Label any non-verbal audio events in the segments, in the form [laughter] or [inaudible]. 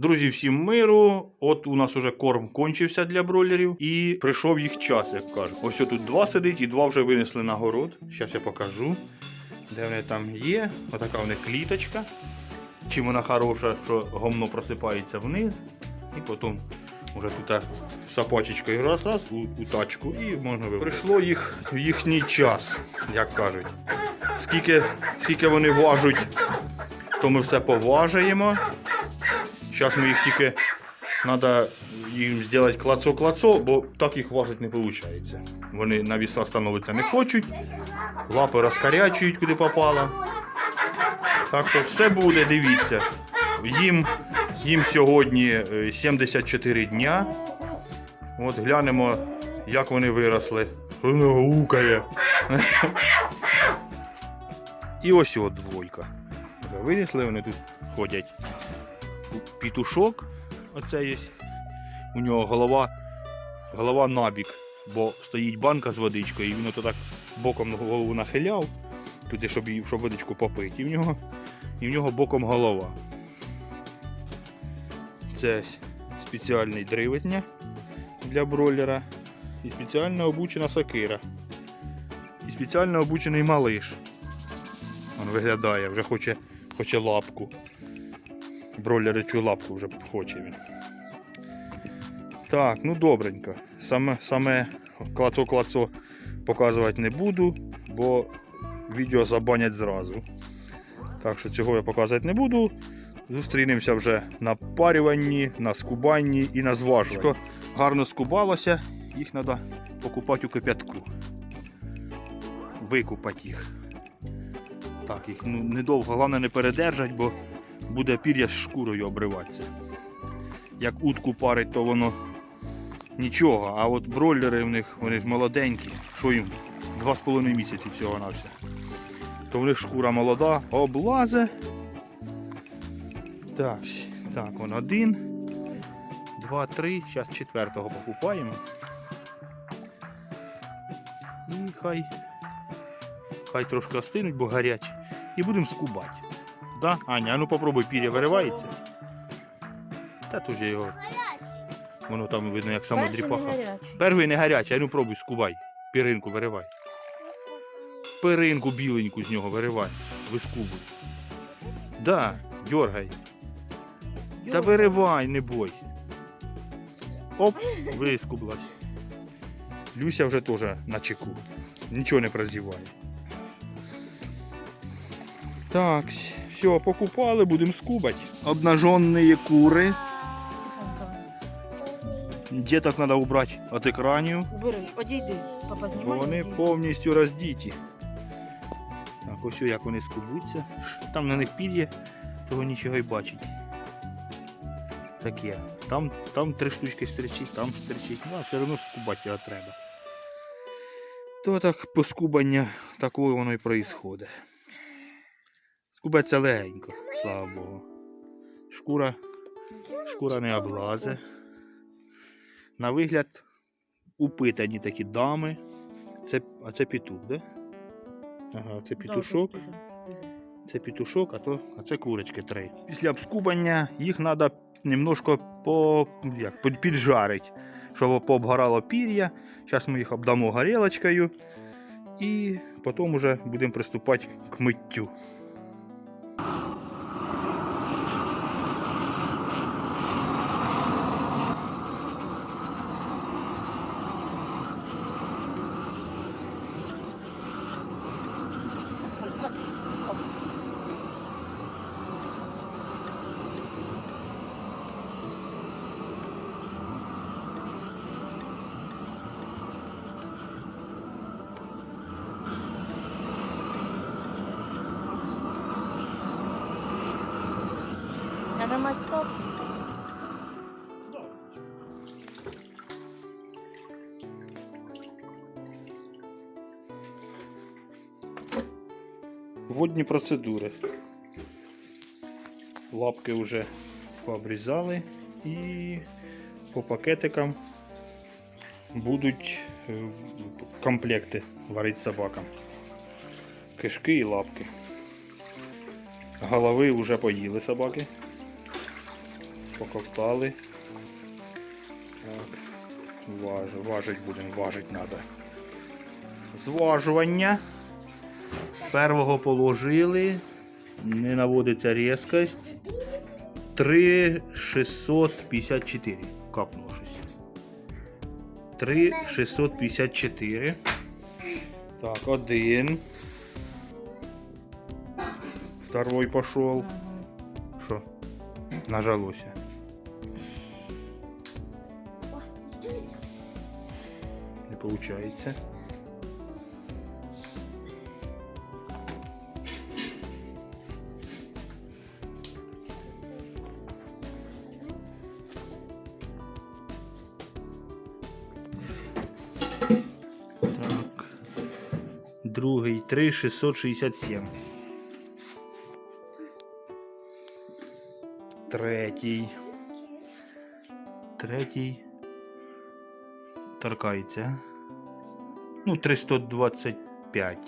Друзі, всім миру. От у нас уже корм кончився для бройлерів, і прийшов їх час, як кажуть. Ось тут два сидить, і два вже винесли на город. Зараз я покажу, де вони там є. Отака у них кліточка. Чим вона хороша, що гомно просипається вниз, і потім уже тут сапочечкою раз-раз у, у тачку і можна вивести. Прийшло їх їхній час, як кажуть. Скільки, скільки вони важуть, то ми все поважаємо. Зараз ми їх тільки треба їм зробити клацо-клацо, бо так їх важити не виходить. Вони на віса становитися не хочуть, лапи розкарячують, куди попало. Так що все буде, дивіться. Їм, їм сьогодні е, 74 дня. От глянемо, як вони виросли. Воно гукає. І [laughs] ось от двойка. Вже винесли, вони тут ходять. Пітушок, оце є. У нього голова, голова набік, бо стоїть банка з водичкою, і він ото так боком голову нахиляв, туди, щоб, щоб водичку попити. І в нього, і в нього боком голова. Це спеціальний дривитня для бройлера. І спеціально обучена сокира. І спеціально обучений малиш. Він виглядає, вже хоче, хоче лапку. Бройлеричу лапку вже хоче він. Так, ну добренько. Саме, саме клацо-клацо показувати не буду, бо відео забанять зразу. Так що цього я показувати не буду. Зустрінемося вже на парюванні, на скубанні і на зважуванні. Гарно скубалося, їх треба покупати у кип'ятку. Викупати їх. Так, їх ну, недовго, головне не передержать, бо буде пір'я з шкурою обриватися. Як утку парить, то воно нічого, а от бройлери в них, вони ж молоденькі, що їм 2,5 місяці всього на все. То в них шкура молода, облазе. Так, так, он один, два, три. Зараз четвертого покупаємо. І хай, хай трошки остинуть, бо гарячі. І будемо скубати. Да? Аня, а ну попробуй пір'я виривається. Та тут же його. Воно там видно, як саме дріпаха. Перший не гарячий, а ну пробуй скубай. Піринку виривай. Пиринку біленьку з нього виривай. Вискубуй. Да, дергай. Та виривай, не бойся. Оп, вискублась. Люся вже теж на чеку. Нічого не прозіває. Так, все, покупали, будемо скубати. Обнаженні кури. Діток треба убрати від екранів, Бери, одійди, папа бо вони одійди. повністю роздіті. Так, ось як вони скубуться. Там на них пір'я, того нічого й бачить. Таке. Там, там три штучки стричить, там стричить. Ну, а все одно ж скубати його треба. То так поскубання такого воно і проїсходить. Скубеться легенько, слава Богу. Шкура, шкура не облазе. На вигляд упитані такі дами. Це, а це петух, да? Ага, це петушок. Це петушок, а, то, а це курочки три. Після обскубання їх треба немножко по, як, піджарити, щоб пообгорало пір'я. Зараз ми їх обдамо горілочкою і потім вже будемо приступати к миттю. Нажимать стоп. Водні процедури. Лапки вже пообрізали і по пакетикам будуть е, комплекти варити собакам. Кишки і лапки. Голови вже поїли собаки. Поковтали. Так. Важ, важить будемо, важить треба. Зважування. Первого положили. Не наводиться різкость. 3,654. Капнуло щось. 3,654. Так, один. Второй пошел. Що? Нажалося. Так. Другий 3,667. Третій. Третій. Торкається. Ну, 325.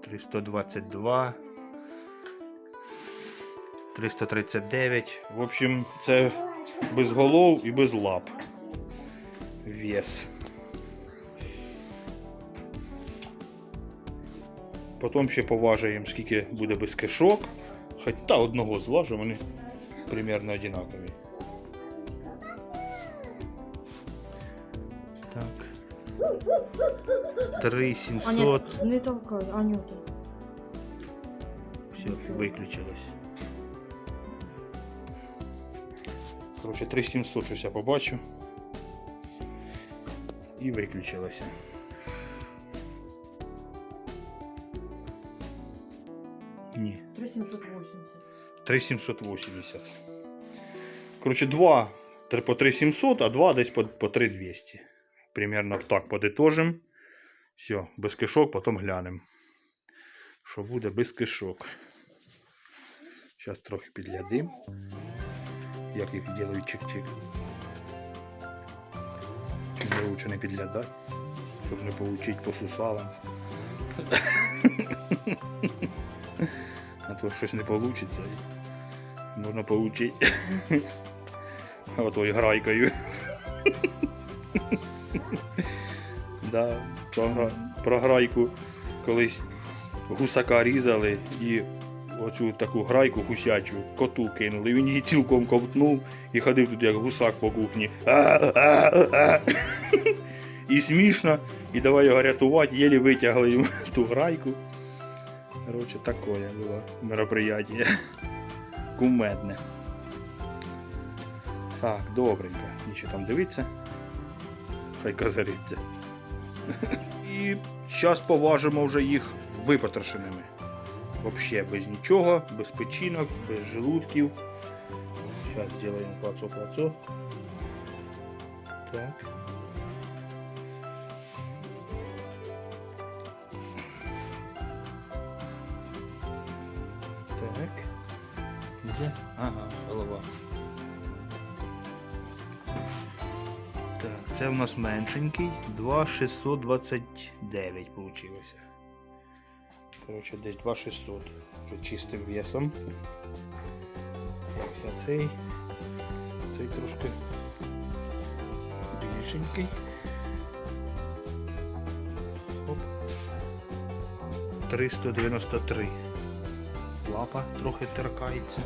322. 339. В общем, це без голов і без лап. Вес. Потім ще поважаємо, скільки буде без кишок. Хоч та одного зважу, вони примерно одинакові. Аня, 3700. не толкай, Анюта. Все, виключилось. Коротше, 3700 щось я побачу. І виключилося. Ні. 3780. 3780. Коротше, два три- по 3700, а два десь по, по 3200. Примерно так подитожим. Все, без кишок, потім глянемо. Що буде без кишок. Зараз трохи підглядим. Як їх ділають чик-чик. Лучше не підглядати, щоб не получить по сусалам. [laughs] А то щось не вийде. Можна получити. Ото [laughs] грайкою. [laughs] да, про, гра- про грайку колись гусака різали і оцю таку грайку гусячу коту кинули. Він її цілком ковтнув і ходив тут як гусак по кухні. І смішно, і давай його рятувати, єлі витягли йому ту грайку. Короче, такое було мероприятие. Кумедне. Так, добренько. Нічого там дивиться. Хай казариться. І зараз поважимо вже їх випотрошеними. Взагалі без нічого, без печінок, без желудків. Зараз зробимо плацо-плацо. Так. Так. Де? Ага, голова. Це у нас меншенький. 2,629 получилося. Коротше, десь 2,600. Вже чистим весом. А цей. Цей трошки більшенький. Хоп. 393 лапа трохи теркається.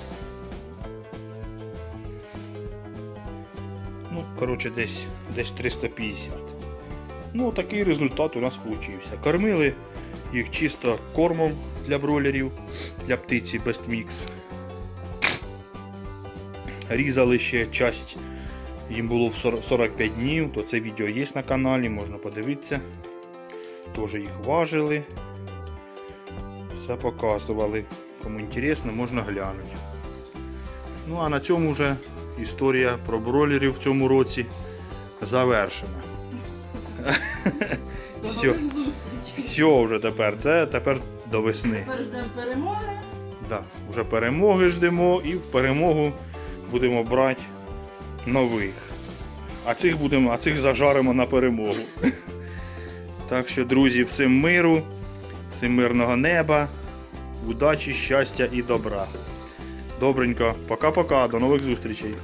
Коротше, десь, десь 350. Ну, такий результат у нас вийшов. Кормили їх чисто кормом для бройлерів, для птиці Best Mix. Різали ще часть, їм було в 45 днів, то це відео є на каналі, можна подивитися. Теж їх важили. Все показували. Кому інтересно, можна глянути. Ну а на цьому вже історія про бройлерів в цьому році завершена. Все, все вже тепер. Це тепер до весни. Тепер ждемо перемоги. Да, вже перемоги ждемо і в перемогу будемо брати нових. А цих будемо, а цих зажаримо на перемогу. [laughs] Так що, друзі, всім миру, всім мирного неба, удачі, щастя і добра. Добренько, пока-пока, до нових зустрічей.